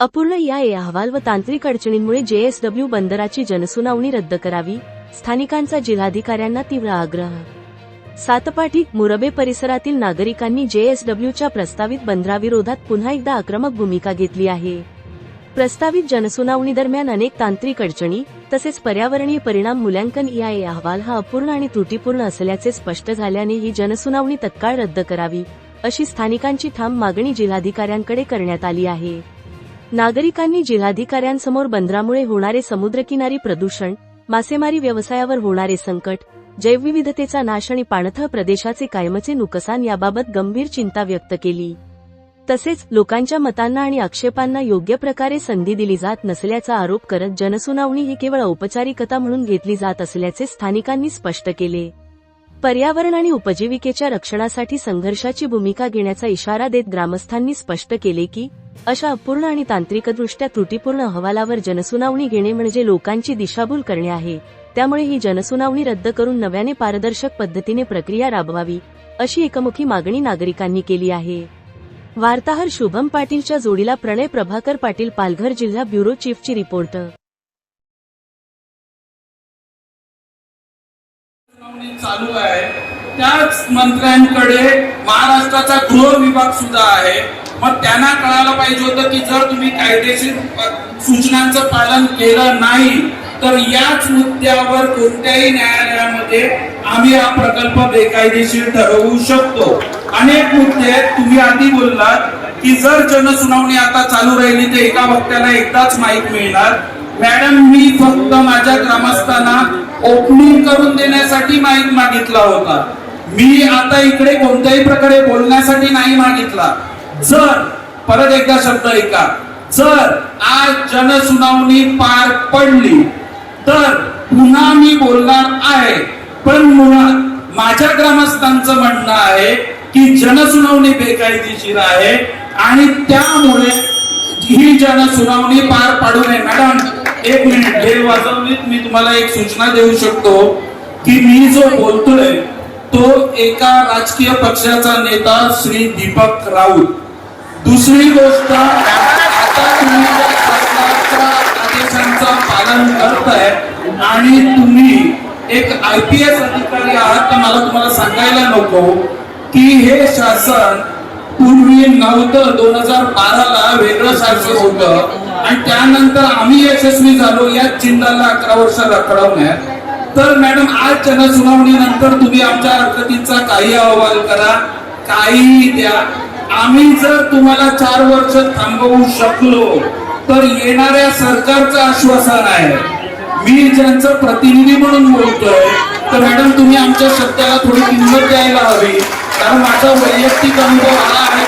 अपूर्ण या ए अहवाल व तांत्रिक अडचणींमुळे जेएसडब्ल्यू बंदराची जनसुनावणी रद्द करावी स्थानिकांचा जिल्हाधिकाऱ्यांना तीव्र आग्रह. सातपाठी मुरबे परिसरातील नागरिकांनी जेएसडब्ल्यूच्या प्रस्तावित बंदराविरोधात पुन्हा एकदा आक्रमक भूमिका घेतली आहे. प्रस्तावित जनसुनावणी दरम्यान अनेक तांत्रिक अडचणी तसेच पर्यावरणीय परिणाम मूल्यांकन या ए अहवाल हा अपूर्ण आणि त्रुटीपूर्ण असल्याचे स्पष्ट झाल्याने ही जनसुनावणी तत्काळ रद्द करावी अशी स्थानिकांची ठाम मागणी जिल्हाधिकाऱ्यांकडे करण्यात आली आहे. नागरिकांनी जिल्हाधिकाऱ्यांसमोर बंदरामुळे होणारे समुद्रकिनारी प्रदूषण मासेमारी व्यवसायावर होणारे संकट जैवविविधतेचा नाश आणि पाणथळ प्रदेशाचे कायमचे नुकसान याबाबत गंभीर चिंता व्यक्त केली. तसेच लोकांच्या मतांना आणि आक्षेपांना योग्य प्रकारे संधी दिली जात नसल्याचा आरोप करत जनसुनावणी ही केवळ औपचारिकता म्हणून घेतली जात असल्याचे स्थानिकांनी स्पष्ट केले. पर्यावरण आणि उपजीविकेच्या रक्षणासाठी संघर्षाची भूमिका घेण्याचा इशारा देत ग्रामस्थांनी स्पष्ट केले की अशा अपूर्ण आणि तांत्रिकदृष्ट्या त्रुटीपूर्ण अहवालावर जनसुनावणी घेणे म्हणजे लोकांची दिशाभूल करणे आहे. त्यामुळे ही जनसुनावणी रद्द करून नव्याने पारदर्शक पद्धतीने प्रक्रिया राबवावी अशी एकमुखी मागणी नागरिकांनी केली आहे. वार्ताहर शुभम पाटीलच्या जोडीला प्रणय प्रभाकर पाटील पालघर जिल्हा ब्युरो चीफची रिपोर्ट. चालू आहे. त्याच मंत्र्यांकडे महाराष्ट्राचा गृह विभाग सुद्धा आहे. मग त्यांना कळायला पाहिजे होतं की जर तुम्ही कायदेशीर सूचनांचं पालन केलं नाही तर याच मुद्द्यावर कोणत्याही न्यायालयामध्ये आम्ही हा प्रकल्प बेकायदेशीर ठरवू शकतो. अनेक मुद्दे तुम्ही आधी बोललात की जर जनसुनावणी आता चालू राहिली तर एका वक्त्याला एकदाच माहीत मिळणार. मॅडम मी फक्त माझ्या ग्रामस्थांना ओपनिंग करून देण्यासाठी माहीत मागितला होता. मी आता इकडे कोणत्याही प्रकारे बोलण्यासाठी नाही मागितला. जर परत एकदा शब्द ऐका. जर आज जनसुनावणी पार पडली तर पुन्हा मी बोलणार आहे. पण मुळात माझ्या ग्रामस्थांचं म्हणणं आहे की जनसुनावणी बेकायदेशीर आहे आणि त्यामुळे ही जनसुनावणी पार पाडू नये. मॅडम एक मिनिट. हे वाजवणीत मी तुम्हाला एक सूचना देऊ शकतो की मी जो बोलतोय तो एका राजकीय पक्षाचा नेता श्री दीपक राऊत. दुसरी गोष्ट आता तुम्ही ज्या शासनाच्या आदेशांचं पालन करताय आणि तुम्ही एक आय पी एस अधिकारी आहात तर मला तुम्हाला सांगायला नको की हे शासन पूर्वी नव्हतं. दोन हजार बाराला वेगळं शासन होतं आणि त्यानंतर आम्ही यशस्वी झालो. या चिन्हाला अकरा वर्ष रखडवण्यात तर मॅडम आज जनसुनावणी नंतर तुम्ही आमच्या हरकतींचा काही अहवाल करा. काही द्या. आम्ही जर तुम्हाला चार वर्ष थांबवू शकलो तर येणाऱ्या सरकारचं आश्वासन आहे. मी ज्यांचं प्रतिनिधी म्हणून बोलतोय तर मॅडम तुम्ही आमच्या शब्दाला थोडी किंमत द्यायला हवी. कारण माझा वैयक्तिक अनुभव आला आहे